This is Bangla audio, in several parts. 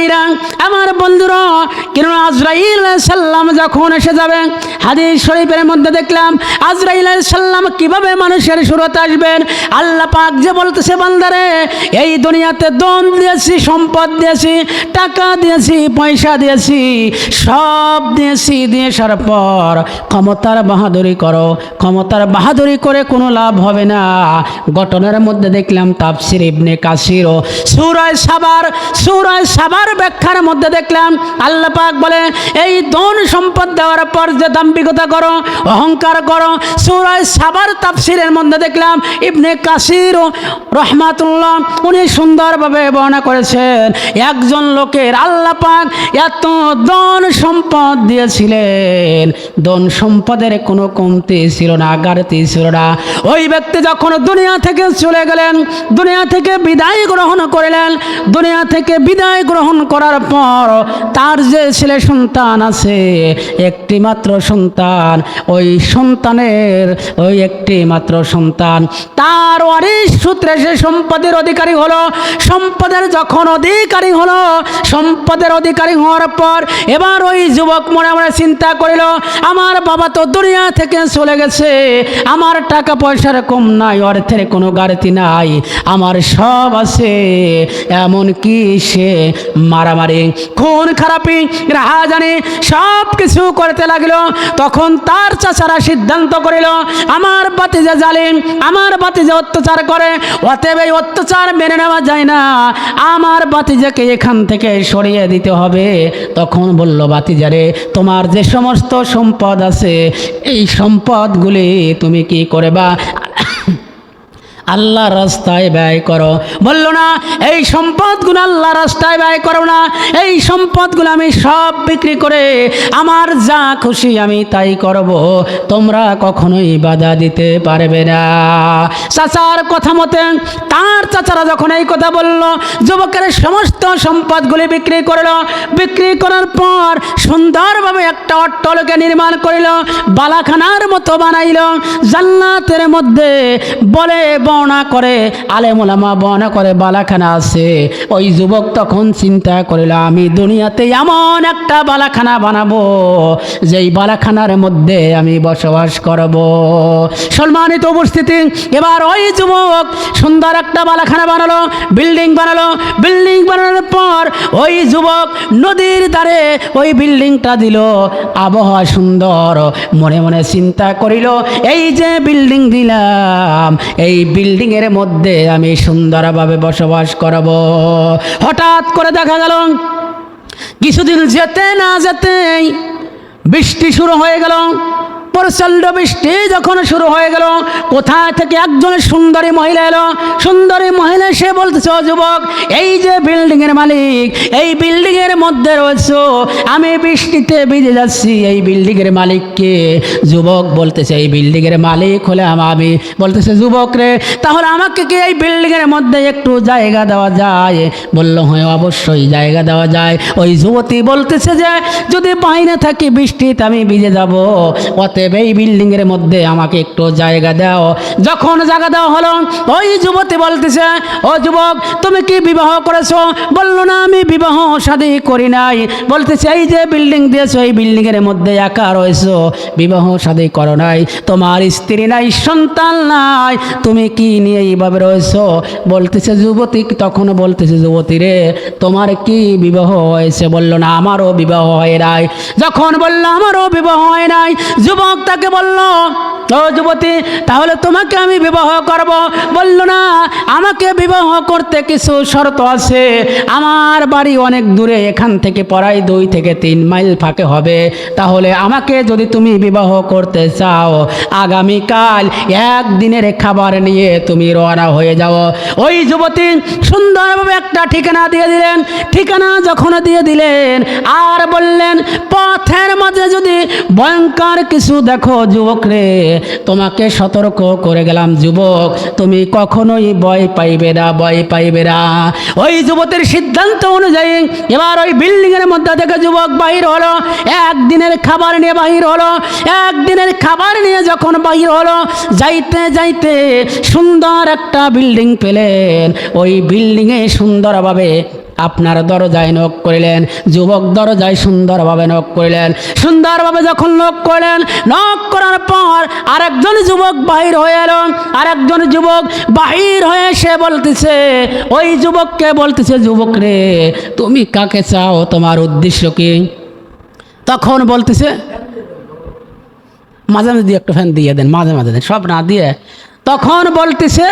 ভাইরা আমার বন্ধুরা কেন আজরাইল সাল্লাম যখন এসে যাবে, হাদিস শরীফের মধ্যে দেখলাম, আজরাইল সাল্লাম কীভাবে মানুষের সুরত আসবেন? আল্লাহ পাক যে বলতেছে, বান্দারে, এই দুনিয়াতে দন দিয়েছি, সম্পদ দিয়েছি, টাকা দিয়েছি, পয়সা দিয়েছি, সব দিয়েছি, দিয়ে আসার পর ক্ষমতার বাহাদুরি করো। ক্ষমতার বাহাদুরি করে কোনো লাভ হবে না। ঘটনার মধ্যে দেখলাম তাপসির ইবনে কাসির ও সুরায় সাবার সুরায় সাবার ব্যাখ্যার মধ্যে দেখলাম আল্লাহ পাক বলে এই ধন সম্পদ দেওয়ার পর যে দাম্ভিকতা করো, অহংকার করো, সুরায় সাবার তাফসিরের মধ্যে দেখলাম ইবনে কাসির রহমাতুল্লাহ উনি সুন্দরভাবে বর্ণনা করেছেন, একজন লোকের আল্লাহ পাক এত ধন সম্পদ দিয়েছিলেন, ধন সম্পদের কোনো কমতি ছিল না গাড়তি ছিল না। ওই ব্যক্তি যখন দুনিয়া থেকে চলে গেলেন, দুনিয়া থেকে বিদায় গ্রহণ করলেন, দুনিয়া থেকে বিদায় গ্রহণ করার পর তার যে ছেলে সন্তান আছে, একটি মাত্র সন্তান, ওই সন্তানের ওই একটি মাত্র সন্তান। তার ওয়ারিশ সূত্রে সে সম্পদের অধিকারী হলো। সম্পদের যখন অধিকারী হলো, সম্পদের অধিকারী হওয়ার পর এবার ওই যুবক মনে মনে চিন্তা করিল, আমার বাবা তো দুনিয়া থেকে চলে গেছে, আমার টাকা পয়সার কম নাই, অর্থের কোনো গাড়িতে নাই, আমার সব আছে এমন কি সে মারামারি, খুন খারাপি, রাহাজানি সব কিছু করতে লাগল। তখন তার চাচারা সিদ্ধান্ত করিল, আমার বাতিজা জালিম, আমার বাতিজা অত্যাচার করে, অতএব এই অত্যাচার মেনে নেওয়া যায় না। আমার বাতিজাকে এখান থেকে সরিয়ে দিতে হবে। তখন বলল বাতিজারে তোমার যে সমস্ত সম্পদ আছে, এই সম্পদগুলি তুমি কি করে বা আল্লাহ রাস্তায় ব্যয় করো। বলল না, এই সম্পদগুলো আল্লাহ রাস্তায় ব্যয় করো না। এই সম্পদগুলো আমি সব বিক্রি করে আমার যা খুশি আমি তাই করব। তোমরা কখনোই বাধা দিতে পারবে না। চাচার কথা মতে তার চাচারা যখন এই কথা বলল, যুবকের সমস্ত সম্পদগুলি বিক্রি করল। বিক্রি করার পর সুন্দরভাবে একটা অট্টলকে নির্মাণ করিল, বালাখানার মতো বানাইল, জান্নাতের মধ্যে বলে বর্ণনা করে আলেমুলামা বর্ণনা করে, বালাখানা আছে। ওই যুবক তখন চিন্তা করিল, আমি দুনিয়াতে এমন একটা বালাখানা বানাবো, যেই বালাখানার মধ্যে আমি বসবাস করব। সম্মানিত উপস্থিতি, এবার ওই যুবক সুন্দর একটা বালাখানা বানালো, বিল্ডিং বানালো। বিল্ডিং বানানোর পর ওই যুবক নদীর ধারে ওই বিল্ডিংটা দিল। আবহাওয়া সুন্দর, মনে মনে চিন্তা করিল, এই যে বিল্ডিং দিলাম, এই বিল্ডিংয়ের মধ্যে আমি সুন্দরভাবে বসবাস করব। হঠাৎ করে দেখা গেল, কিছুদিন যেতে না যেতেই বৃষ্টি শুরু হয়ে গেল। প্রচণ্ড বৃষ্টি যখন শুরু হয়ে গেল, কোথা থেকে একজন সুন্দরী মহিলা এলো? সুন্দরী মহিলা সে বলতেছে যুবক, এই যে বিল্ডিংয়ের মালিক, এই বিল্ডিংয়ের মধ্যে রয়েছে, আমি বৃষ্টিতে ভিজে যাচ্ছি, এই বিল্ডিংয়ের মালিককে যুবক বলতেছে, এই বিল্ডিংয়ের মালিক হলে আমি বলতেছে, যুবক রে, তাহলে আমাকে কি এই বিল্ডিংয়ের মধ্যে একটু জায়গা দেওয়া যায়? বলল হ্যাঁ অবশ্যই জায়গা দেওয়া যায়। ওই যুবতী বলতেছে যে, যদি বাইরে থাকি বৃষ্টিতে আমি ভিজে যাব অতএব এই বিল্ডিংয়ের মধ্যে আমাকে একটু জায়গা দাও। যখন জায়গা দেওয়া হলো, ওই যুবতী বলতেছে, ও যুবক, তুমি কি বিবাহ করেছ? বলল, না, আমি বিবাহ শাদী করি নাই। বলতেছে, এই যে বিল্ডিং দিয়েছ, এই বিল্ডিংয়ের মধ্যে একা রয়েছো, বিবাহ শাদী করো নাই। তোমার স্ত্রী নাই, সন্তান নাই, তুমি কি নিয়ে এইভাবে রয়েছো? বলতেছে, যুবতী, তখন বলতেছে, যুবতী রে, তোমার কি বিবাহ হয়েছে? বলল, না, আমারও বিবাহ হয় নাই। যখন বলল, আমারও বিবাহ হয় নাই। যুবক তাকে বলল ও যুবতী, তাহলে তোমাকে আমি বিবাহ করব। বলল না, আমাকে বিবাহ করতে কিছু শর্ত আছে। আমার বাড়ি অনেক দূরে, এখান থেকে পড়াই দুই থেকে তিন মাইল ফাঁকে হবে। তাহলে আমাকে যদি তুমি বিবাহ করতে চাও, আগামীকাল একদিনের খাবার নিয়ে তুমি রওনা হয়ে যাও। ওই যুবতী, সুন্দরভাবে একটা ঠিকানা দিয়ে দিলেন। ঠিকানা যখন দিয়ে দিলেন, আর বললেন, পথের মাঝে যদি ভয়ঙ্কর কিছু দেখো যুবক রে তোমাকে সতর্ক করে গেলাম, যুবক। তুমি কখনোই ভয় পাইবে না, ভয় পাইবে না। ওই যুবতের সিদ্ধান্ত অনুযায়ী এবার ওই বিল্ডিংয়ের মধ্যে থেকে যুবক বাহির হলো। একদিনের খাবার নিয়ে বাহির হলো। একদিনের খাবার নিয়ে যখন বাহির হলো, যাইতে যাইতে সুন্দর একটা বিল্ডিং পেলেন। ওই বিল্ডিংয়ে সুন্দরভাবে আপনার দরজায় নখ করিলেন, যুবক দরজায় সুন্দরভাবে নখ করিলেন। সুন্দরভাবে যখন নখ করলেন, নখ করার পর আরেকজন যুবক বাহির হয়ে এলো। আরেকজন যুবক বাহির হয়ে সে বলতেছে, ওই যুবককে বলতেছে, যুবক রে, তুমি কাকে চাও? তোমার উদ্দেশ্য কি? তখন বলতেছে, মাঝে মাঝে দিয়ে একটা ফ্যান দিয়ে দেন, মাঝে মাঝে দেন, সব না দিয়ে। তখন বলতেছে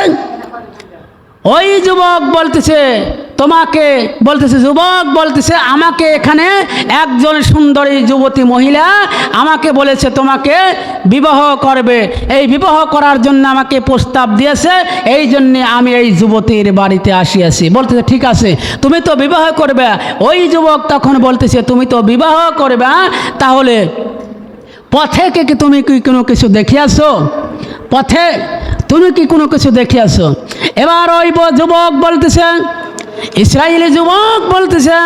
ওই যুবক বলতেছে, তোমাকে, বলতেছে, যুবক বলতেছে, আমাকে এখানে একজন সুন্দরী যুবতী মহিলা আমাকে বলেছে তোমাকে বিবাহ করবে। এই বিবাহ করার জন্য আমাকে প্রস্তাব দিয়েছে, এই জন্যে আমি এই যুবতীর বাড়িতে আসিয়াছি। বলতেছে, ঠিক আছে, তুমি তো বিবাহ করবে। ওই যুবক তখন বলতেছে, তুমি তো বিবাহ করবে? তাহলে পথে কি তুমি কি কোনো কিছু দেখিয়াছো? পথে তুমি কি কোনো কিছু দেখিয়াছো? এবার ওই যুবক বলতেছে ইসরায়েলি যুবক বলতেছে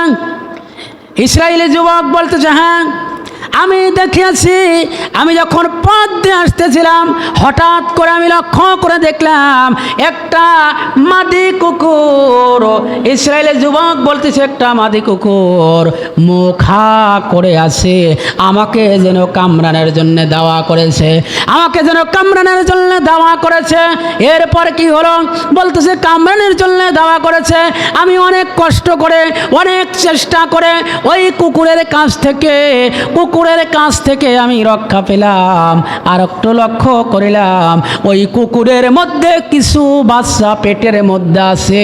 ইসরায়েলি যুবক বলতেছে হ্যাঁ আমি দেখিয়াছি, আমি যখন পথ দিয়ে আসতেছিলাম, হঠাৎ করে আমি লক্ষ্য করে দেখলাম, একটা মাদি কুকুর। ইসরায়েলের যুবক বলতেছে, একটা মাদি কুকুর মুখা করে আছে, আমাকে যেন কামরানের জন্য দাওয়া করেছে, আমাকে যেন কামরানের জন্য দাওয়া করেছে। এরপর কি হলো? বলতেছে, কামরানের জন্য দাওয়া করেছে। আমি অনেক কষ্ট করে, অনেক চেষ্টা করে, ওই কুকুরের কাছ থেকে কুকুরের কাছ থেকে আমি রক্ষা পেলাম, আর একটু লক্ষ্য করিলাম, ওই কুকুরের মধ্যে কিছু বাচ্চা পেটের মধ্যে আছে,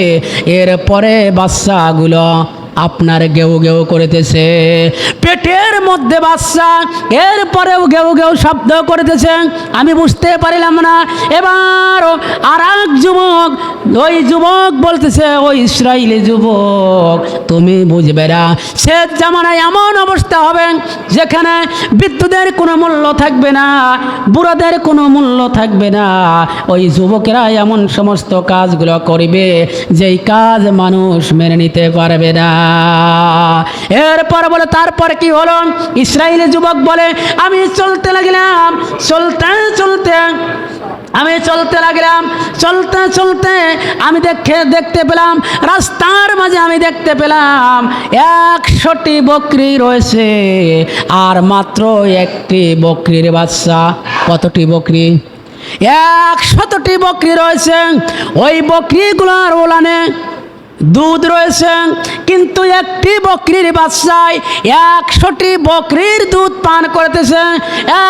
এরপরে বাচ্চাগুলো আপনার গেউ গেউ করিতেছে। পেটের মধ্যে বাচ্চা, এরপরেও গেউ গেউ শব্দ করিতেছে। আমি বুঝতে পারিলাম না। এবার আর এক যুবক, ওই যুবক বলতেছে ওই ইসরায়েলি যুবক, তুমি বুঝবে না। সে জামানায় এমন অবস্থা হবে যেখানে বিদ্যুতের কোনো মূল্য থাকবে না, বুড়োদের কোনো মূল্য থাকবে না। ওই যুবকেরা এমন সমস্ত কাজগুলো করবে, যেই কাজ মানুষ মেনে নিতে পারবে না। এরপর বলে, তারপর কি হলো? ইসরায়েলি যুবক বলে, আমি চলতে লাগলাম, চলতে চলতে, আমি চলতে লাগলাম, চলতে চলতে, আমি দেখে, দেখতে পেলাম, রাস্তার মাঝে আমি দেখতে পেলাম, একশোটি বকরি রয়েছে, আর মাত্র একটি বকরির বাচ্চা। কতটি বকরি? একশতটি বকরি রয়েছে। ওই বকরিগুলোর ওলানে দুধ রয়েছে কিন্তু একটি বকরির বাচ্চায় একশোটি বকরির দুধ পান করতেছে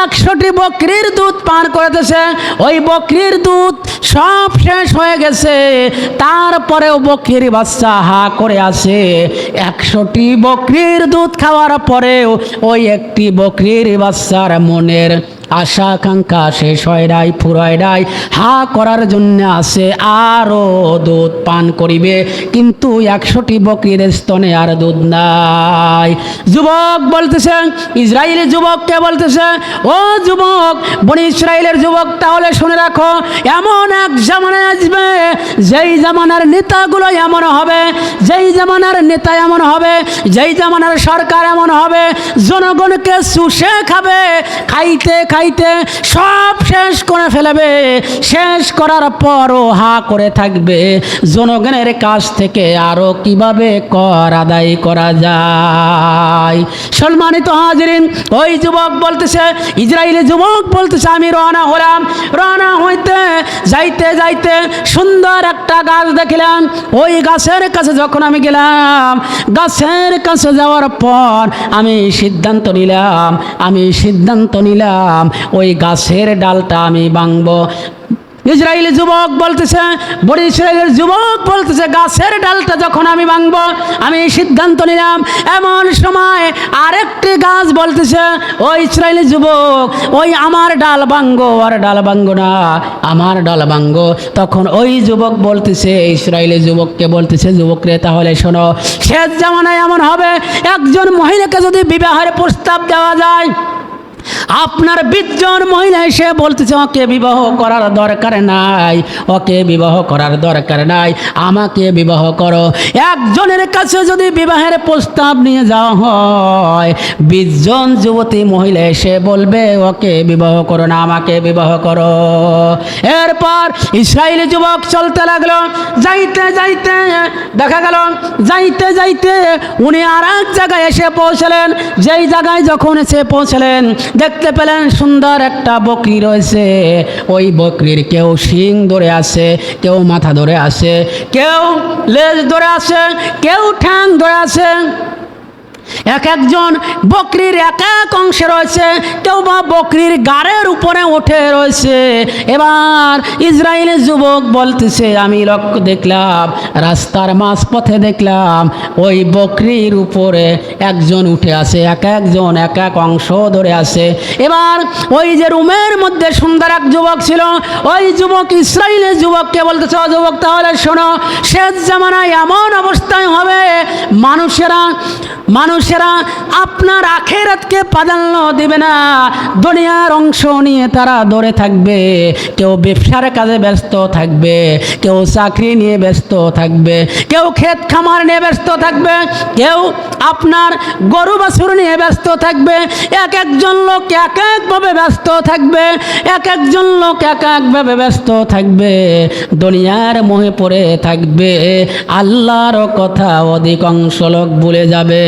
একশোটি বকরির দুধ পান করতেছে ওই বকরির দুধ সব শেষ হয়ে গেছে, তারপরেও বকরির বাচ্চা হা করে আছে একশোটি বকরির দুধ খাওয়ার পরেও ওই একটি বকরির বাচ্চার মনের আশা আকাঙ্ক্ষা শেষ হয় নাই ফুরায় নাই। হা করার জন্য আছে আরও দুধ পান করিবে, কিন্তু একশোটি বকরির স্তনে আর দুধ নাই। যুবক বলতেছে ইসরায়েলি যুবককে বলতেছে? ও যুবক, বনি ইসরায়েলের যুবক, তাহলে শুনে রাখো, এমন এক জামানায় আসবে, যেই জামানার নেতাগুলো এমন হবে, যেই জামানার নেতা এমন হবে, যেই জামানার সরকার এমন হবে, জনগণকে শুষে খাবে খাইতে খাইতে সব শেষ করে ফেলবে। শেষ করার পরও হা করে থাকবে। জনগণের কাছ থেকে আরও কীভাবে কর আদায় করা যায়? সম্মানিত হাজিরিন, ওই যুবক বলতেছে, ইসরায়েলি যুবক বলতেছে, আমি রওনা হলাম। রওনা হইতে যাইতে যাইতে সুন্দর একটা গাছ দেখলাম। ওই গাছের কাছে যখন আমি গেলাম, গাছের কাছে যাওয়ার পর আমি সিদ্ধান্ত নিলাম, আমি সিদ্ধান্ত নিলাম ওই গাছের ডালটা আমি ভাঙবো। ইসরায়েলি যুবক বলতেছে, বড় ইসরায়েলের যুবক বলতেছে, গাছের ডালটা যখন আমি ভাঙব, আমি সিদ্ধান্ত নিলাম, এমন সময় আরেকটি গাছ বলতেছে ওই ইসরায়েলি যুবক, ওই আমার ডাল ভাঙ্গো আর ডাল ভাঙ্গো না, আমার ডাল ভাঙ্গো তখন ওই যুবক বলতেছে ইসরায়েলি যুবককে বলতেছে যুবক রে তাহলে শোনো, শেষ জামানায় এমন হবে, একজন মহিলাকে যদি বিবাহের প্রস্তাব দেওয়া যায় আপনার বিজ্জন মহিলা এসে বলতেছে, ওকে বিবাহ করার দরকার নাই, ওকে বিবাহ করার দরকার নাই, আমাকে বিবাহ করো। একজনের কাছে যদি বিবাহের প্রস্তাব নিয়ে যাওয়া হয় বিশজন যুবতী মহিলা এসে বলবে, ওকে বিবাহ করো না, আমাকে বিবাহ করো। এরপর ইসরায়েলি যুবক চলতে লাগল। যাইতে যাইতে, দেখা গেল, যাইতে যাইতে উনি আর এক জায়গায় এসে পৌঁছলেন। যেই জায়গায় যখন এসে পৌঁছলেন, দেখতে পেলেন সুন্দর একটা বকরি রয়েছে। ওই বকরির কেউ শিং ধরে আছে, কেউ মাথা ধরে আছে, কেউ লেজ ধরে আছে, কেউ ঠ্যাং ধরে আছে। এক একজন বকরির এক এক অংশে রয়েছে, কেউ বা বকরির গাড়ের উপরে উঠে রয়েছে। এবার ইসরায়েলের যুবক বলতেছে, আমি লক্ষ্য দেখলাম, রাস্তার মাঝপথে দেখলাম, ওই বকরির উপরে একজন উঠে আছে, এক একজন এক এক অংশ ধরে আছে। এবার ওই যে রুমের মধ্যে সুন্দর এক যুবক ছিল, ওই যুবক ইসরায়েলের যুবককে বলতেছে যুবক, তাহলে শোনো, শেষ জামানায় এমন অবস্থায় হবে, মানুষেরা মানুষেরা আপনার আখেরাতকে প্রাধান্য দেবে না। দুনিয়ার অংশ নিয়ে তারা দৌড়ে থাকবে। কেউ ব্যবসার কাজে ব্যস্ত থাকবে। কেউ চাকরি নিয়ে ব্যস্ত থাকবে। কেউ ক্ষেত খামার নিয়ে ব্যস্ত থাকবে। কেউ আপনার গরু বাছুর নিয়ে ব্যস্ত থাকবে। এক একজন লোক এক একভাবে ব্যস্ত থাকবে। এক একজন লোক এক একভাবে ব্যস্ত থাকবে। দুনিয়ার মোহে পড়ে থাকবে। আল্লাহর কথা অধিকাংশ লোক ভুলে যাবে।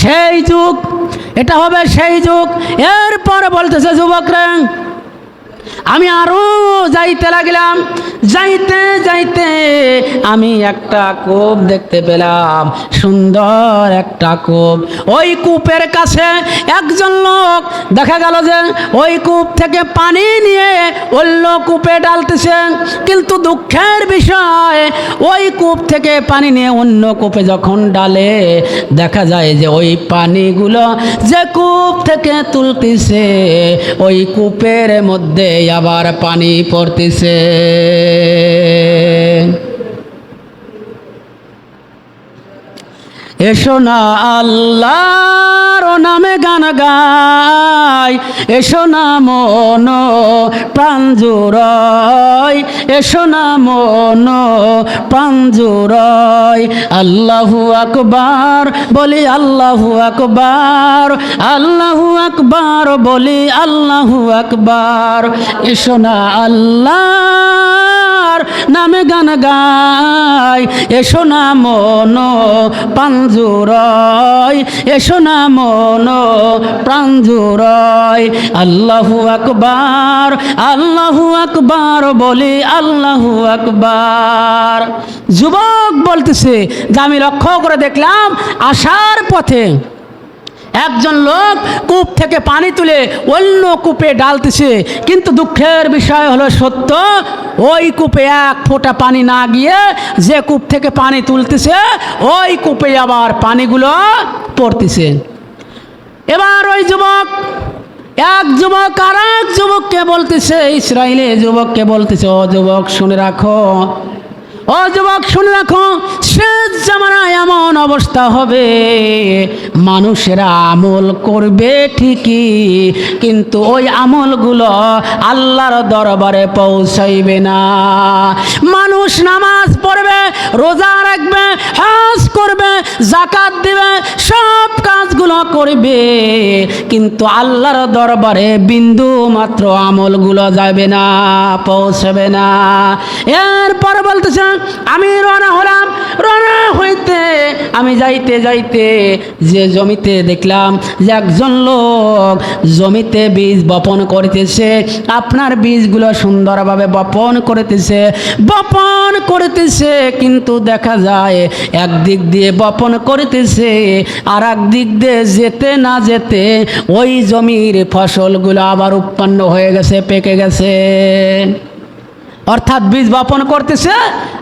সেই যুগ এটা হবে সেই যুগ। এরপর বলতেছে যুবকরা আমি আরও যাইতে লাগলাম। যাইতে যাইতে আমি একটা কূপ দেখতে পেলাম। সুন্দর একটা কূপ। ওই কূপের কাছে একজন লোক দেখা গেল যে ওই কূপ থেকে পানি নিয়ে অন্য কূপে ডালতেছে। কিন্তু দুঃখের বিষয়, ওই কূপ থেকে পানি নিয়ে অন্য কূপে যখন ডালে দেখা যায় যে ওই পানিগুলো যে কূপ থেকে তুলতেছে, ওই কূপের মধ্যে আবার পানি পড়তেছে। এসো না আল্লাহর নামে গান গাই। এসো না মন প্রাঞ্জুরয় এসো না মন প্রাঞ্জুরয় আল্লাহু আকবার বলি আল্লাহু আকবার। আল্লাহু আকবার বলি আল্লাহু আকবার। এসো না আল্লাহর নামে গান গাই এসো না মন প্রাঞ্জুরয় এসো না মন প্রাঞ্জুরয় আল্লাহু আকবার আল্লাহু আকবার, বলি আল্লাহু আকবার। যুবক বলতেছে যে আমি লক্ষ্য করে দেখলাম আসার পথে একজন লোক কূপ থেকে পানি তুলে অন্য কূপে ডালতেছে। কিন্তু দুঃখের বিষয় হলো সত্য, ওই কূপে এক ফোঁটা পানি না গিয়ে যে কূপ থেকে পানি তুলতেছে, ওই কূপে আবার পানিগুলো পড়তেছে। এবার ওই যুবক, এক যুবক আর এক যুবককে বলতেছে ইসরায়েলে যুবককে বলতেছে, ও যুবক শুনে রাখো ও যুবক, শুনে রাখো, শেষ জামানায় এমন অবস্থা হবে। মানুষেরা আমল করবে ঠিকই, কিন্তু ওই আমলগুলো আল্লাহর দরবারে পৌঁছাইবে না। মানুষ পড়বে রোজা রাখবে, হজ করবে জাকাত দিবে, সব কাজগুলো করবে। কিন্তু আল্লাহর দরবারে বিন্দু মাত্র আমলগুলো যাবে না, পৌঁছবে না। এরপর বলতেছে, আমি রওনা হলাম, রওনা হইতে আমি যাইতে যাইতে যে জমিতে দেখলাম যে একজন লোক জমিতে বীজ বপন করতেছে। আপনার বীজগুলো সুন্দরভাবে বপন করতেছে। বপন করতেছে, কিন্তু দেখা যায় একদিক দিয়ে বপন করতেছে আর দিক দিয়ে যেতে না যেতে ওই জমির ফসলগুলো আবার উৎপন্ন হয়ে গেছে, পেকে গেছে। অর্থাৎ বীজ বপন করতেছে,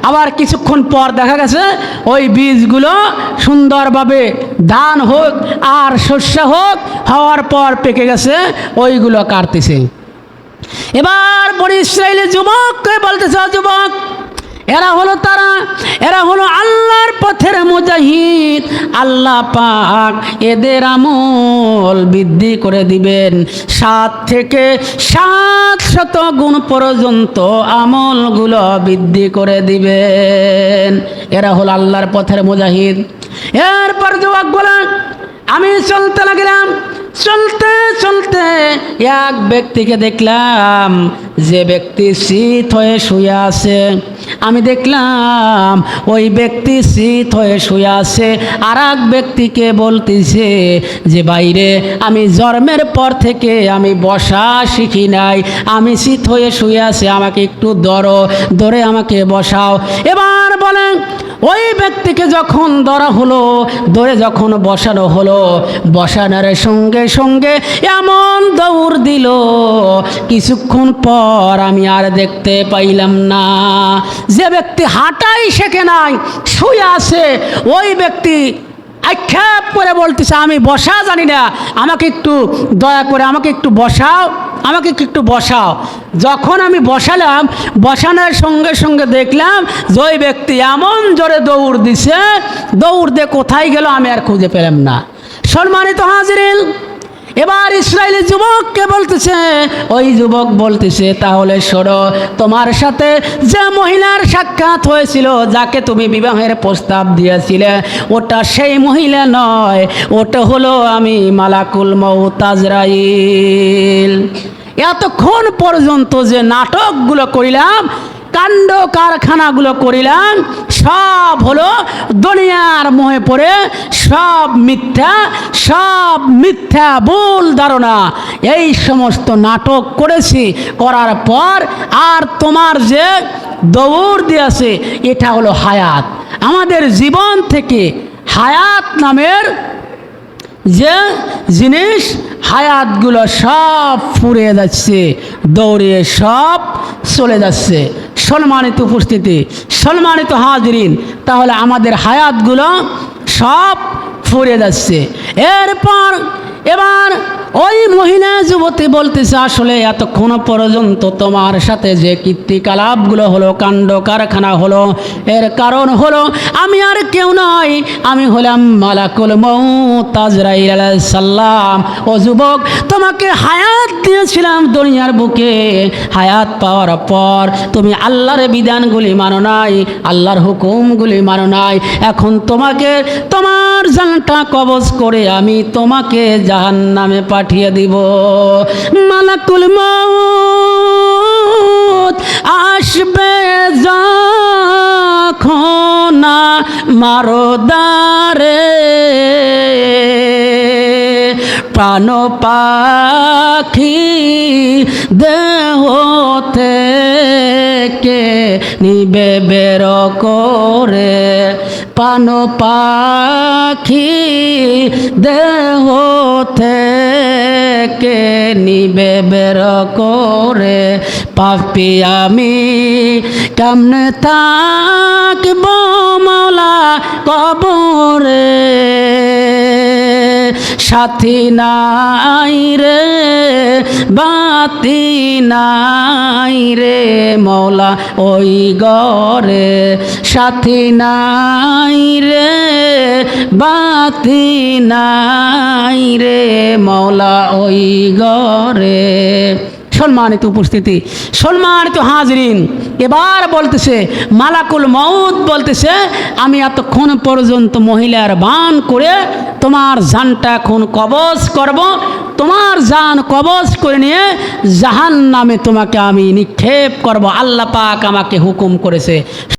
আবার কিছুক্ষণ পর দেখা গেছে ওই বীজগুলো সুন্দরভাবে ধান হোক আর শস্য হোক, হওয়ার পর পেকে গেছে, ওইগুলো কাটতেছে। এবার বড় ইসরায়েলের যুবককে বলতেছে, "ও যুবক এরা হলো তারা, এরা হলো আল্লাহর পথের মুজাহিদ। আল্লাহ পাক এদের আমল বৃদ্ধি করে দিবেন। সাত থেকে সাত শত গুণ পর্যন্ত আমলগুলো বৃদ্ধি করে দিবেন। এরা হলো আল্লাহর পথের মুজাহিদ। এরপর যুবক বলেন আমি চলতে লাগলাম। চলতে চলতে এক ব্যক্তিকে দেখলাম, যে ব্যক্তি শীত হয়ে শুয়ে আছে। আমি দেখলাম, ওই ব্যক্তি শীত হয়ে শুয়ে আছে। আর এক ব্যক্তিকে বলতেছে যে বাইরে আমি জন্মের পর থেকে আমি বসা শিখি নাই। আমি শীত হয়ে শুয়ে আছে, আমাকে একটু দরো ধরে আমাকে বসাও। এবার বলেন ওই ব্যক্তিকে যখন ধরা হলো, ধরে যখন বসানো হলো, বসানোর সঙ্গে সঙ্গে এমন দৌড় দিল। কিছুক্ষণ পর আমি আর দেখতে পাইলাম না। যে ব্যক্তি হাঁটাই শেখে নাই, শুয়ে আছে, ওই ব্যক্তি আক্ষেপ করে বলতেছে, আমি বসা জানি না, আমাকে একটু দয়া করে, আমাকে একটু বসাও। আমাকে একটু বসাও। যখন আমি বসালাম, বসানোর সঙ্গে সঙ্গে দেখলাম যে ওই ব্যক্তি এমন জোরে দৌড় দিছে, দৌড় দিয়ে কোথায় গেল আমি আর খুঁজে পেলাম না। সম্মানিত হাজিরিন এবার ইসরায়েলি যুবককে বলতেছে, ওই যুবক বলতেছে, তাহলে সরো। তোমার সাথে যে মহিলার সাক্ষাৎ হয়েছিল, যাকে তুমি বিবাহের প্রস্তাব দিয়েছিলে, ওটা সেই মহিলা নয়, ওটা হলো আমি, মালাকুল মৌতাজরাইল এতক্ষণ পর্যন্ত যে নাটকগুলো করিলাম কাণ্ড কারখানাগুলো করিলাম, সব হলো দুনিয়ার মোহে পড়ে, সব মিথ্যা সব মিথ্যা ভুল ধারণা। এই সমস্ত নাটক করেছি, করার পর আর তোমার যে দৌড় দিয়েছে, এটা হলো হায়াত। আমাদের জীবন থেকে হায়াত নামের যে জিনিস হায়াতগুলো সব ফুরিয়ে যাচ্ছে দৌড়িয়ে সব চলে যাচ্ছে। সম্মানিত উপস্থিতি, সম্মানিত হাজরিন, তাহলে আমাদের হায়াতগুলো সব ফুরিয়ে যাচ্ছে। এরপর, এবার ওই মহিলা যুবতী বলতেছে, আসলে এতক্ষণ পর্যন্ত তোমার সাথে যে কীর্তিকলাপগুলো হলো, কাণ্ড কারখানা হলো, এর কারণ হলো আমি আর কেউ নয় আমি হলাম মালাকুল সাল্লাম ও যুবক, তোমাকে হায়াত দিয়েছিলাম দুনিয়ার বুকে। হায়াত পাওয়ার পর তুমি আল্লাহর বিধানগুলি মানো নাই, আল্লাহর হুকুমগুলি মানো নাই। এখন তোমাকে তোমার জানটা কবজ করে আমি তোমাকে জাহান নামে পাঠিয়ে দিব। মালাকুল মৌত আসবে যখন মারদারে প্রাণ পাখি দেহ থেকে নিবে বের করে পান পাখি দেহ থেকে নিবে বের করে। পাপি আমি কেমনে থাকব মৌলা কবরে? সাথী নাই রে, বাতি নাই রে মৌলা ওই গরে সাথী নাই রে, বাতি নাই রে মৌলা ওই গরে সম্মানিত উপস্থিতি, সম্মানিত হাজরিন। এবার বলতেছে, মালাকুল মউদ বলতেছে, আমি এতক্ষণ পর্যন্ত মহিলার বান করে তোমার জানটা এখন কবজ করব। তোমার জান কবজ করে নিয়ে জাহান নামে তোমাকে আমি নিক্ষেপ করব। আল্লাহ পাক আমাকে হুকুম করেছে।